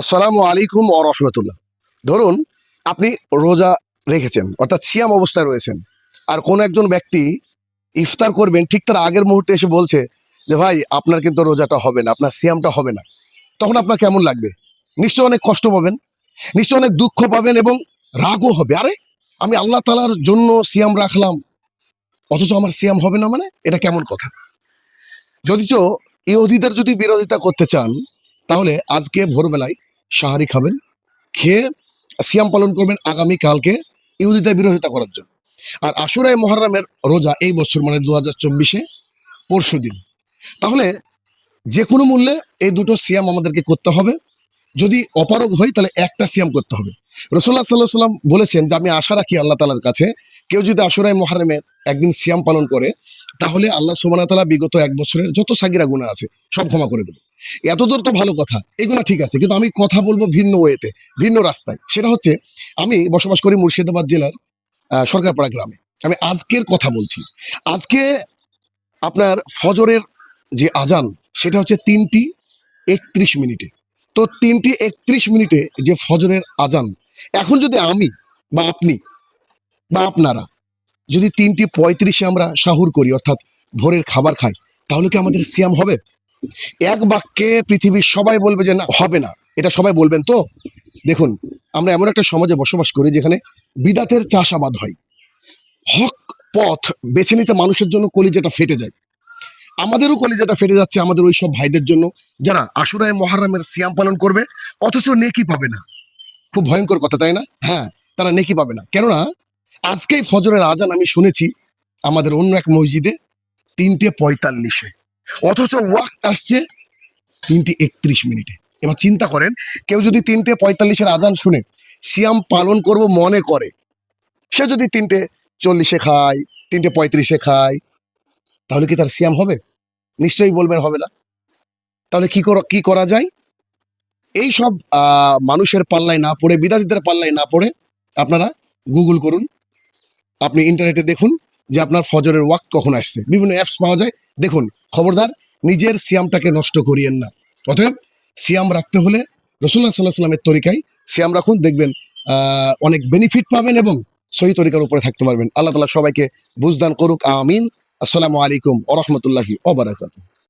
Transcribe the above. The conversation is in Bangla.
আসসালামু আলাইকুম ও রহমতুল্লাহ। ধরুন, আপনি রোজা রেখেছেন, অর্থাৎ সিয়াম অবস্থায় রয়েছেন, আর কোন একজন ব্যক্তি ইফতার করবেন, ঠিক তার আগের মুহূর্তে এসে বলছে যে, ভাই, আপনার কিন্তু রোজাটা হবে না, আপনার সিয়ামটা হবে না। তখন আপনার কেমন লাগবে? নিশ্চয় অনেক কষ্ট পাবেন, নিশ্চয় অনেক দুঃখ পাবেন এবং রাগও হবে। আরে, আমি আল্লাহ তালার জন্য সিয়াম রাখলাম, অথচ আমার সিয়াম হবে না মানে? এটা কেমন কথা? যদিচ ইহুদিদের যদি বিরোধিতা করতে চান তাহলে আজকে ভোরবেলায় সাহারি খাবেন, খেয়ে সিয়াম পালন করবেন আগামী কালকে ইহুদিদের বিরোধিতা করার জন্য। আর আশুরায় মহারামের রোজা এই বছর মানে দু হাজার চব্বিশে পরশু দিন। তাহলে যে কোনো মূল্যে এই দুটো সিয়াম আমাদেরকে করতে হবে। যদি অপারগ হয় তাহলে একটা সিয়াম করতে হবে। রসোল্লা সাল্লাহ সাল্লাম বলেছেন যে, আমি আশা রাখি আল্লাহ তালার কাছে, কেউ যদি আশুরায় মহারামের একদিন সিয়াম পালন করে, তাহলে আল্লাহ সোবানা তালা বিগত এক বছরের যত সাগিরা গুণা আছে, সব ক্ষমা করে দেবে। এতদূর তো ভালো কথা, এগুলো ঠিক আছে, কিন্তু আমি কথা বলব ভিন্ন ওয়েতে, ভিন্ন রাস্তায়। সেটা হচ্ছে, আমি বসবাস করি মুর্শিদাবাদ জেলার সরকারপাড়া গ্রামে। আমি আজকের কথা বলছি। আজকে আপনার ফজরের যে আজান, সেটা হচ্ছে তিনটি একত্রিশ মিনিটে। তো তিনটি একত্রিশ মিনিটে যে ফজরের আজান, এখন যদি আমি বা আপনি বা আপনারা যদি তিনটি পঁয়ত্রিশে আমরা সাহুর করি, অর্থাৎ ভোরের খাবার খাই, তাহলে কি আমাদের সিয়াম হবে? এক বাক্যে পৃথিবীর সবাই বলবে যে না, হবে না। এটা সবাই বলবেন তো? দেখুন, আমরা এমন একটা সমাজে বসবাস করি যেখানে বিদাতের চাষাবাদ হয়। হক পথ বেছে নিতে মানুষের জন্য কলিজাটা ফেটে যায়। আমাদেরও কলিজাটা ফেটে যাচ্ছে আমাদের ওই সব ভাইদের জন্য। যারা আশুরায় মহারামের সিয়াম পালন করবে, অথচ নেকি পাবে না। খুব ভয়ঙ্কর কথা, তাই না? হ্যাঁ তারা নেকি পাবে না। কেননা, আজকেই ফজরের আজান আমি শুনেছি, আমাদের অন্য এক মসজিদে তিনটে পঁয়তাল্লিশে। অথচ ওয়াক আসছে তিনটে একত্রিশ মিনিটে। এবার চিন্তা করেন, কেউ যদি তিনটে পঁয়তাল্লিশের আজান শুনে সিয়াম পালন করব মনে করে, সে যদি তিনটে চল্লিশে খায়, তিনটে পঁয়ত্রিশে খায়, তাহলে কি তার সিয়াম হবে? নিশ্চয়ই বলবেন হবে না। তাহলে কি করা কি করা যায়? এই সব মানুষের পাল্লায় না পড়ে বিদাতিদের পাল্লায় না পড়ে আপনারা গুগল করুন, আপনি ইন্টারনেটে দেখুন যে আপনার ফজরের ওয়াক্ত কখন আসছে। বিভিন্ন অ্যাপস পাওয়া যায়। দেখুন, খবরদার, নিজের সিয়ামটাকে নষ্ট করিয়েন না। অতএব, সিয়াম রাখতে হলে রসুল্লাহ সাল্লাহ সাল্লামের তরিকায় সিয়াম রাখুন। দেখবেন অনেক বেনিফিট পাবেন এবং সহি তরিকার উপরে থাকতে পারবেন। আল্লাহ তালা সবাইকে বুঝদান করুক। আমিন। আসসালামু আলাইকুম ওরহমতুল্লাহি ওবরাকাতুহ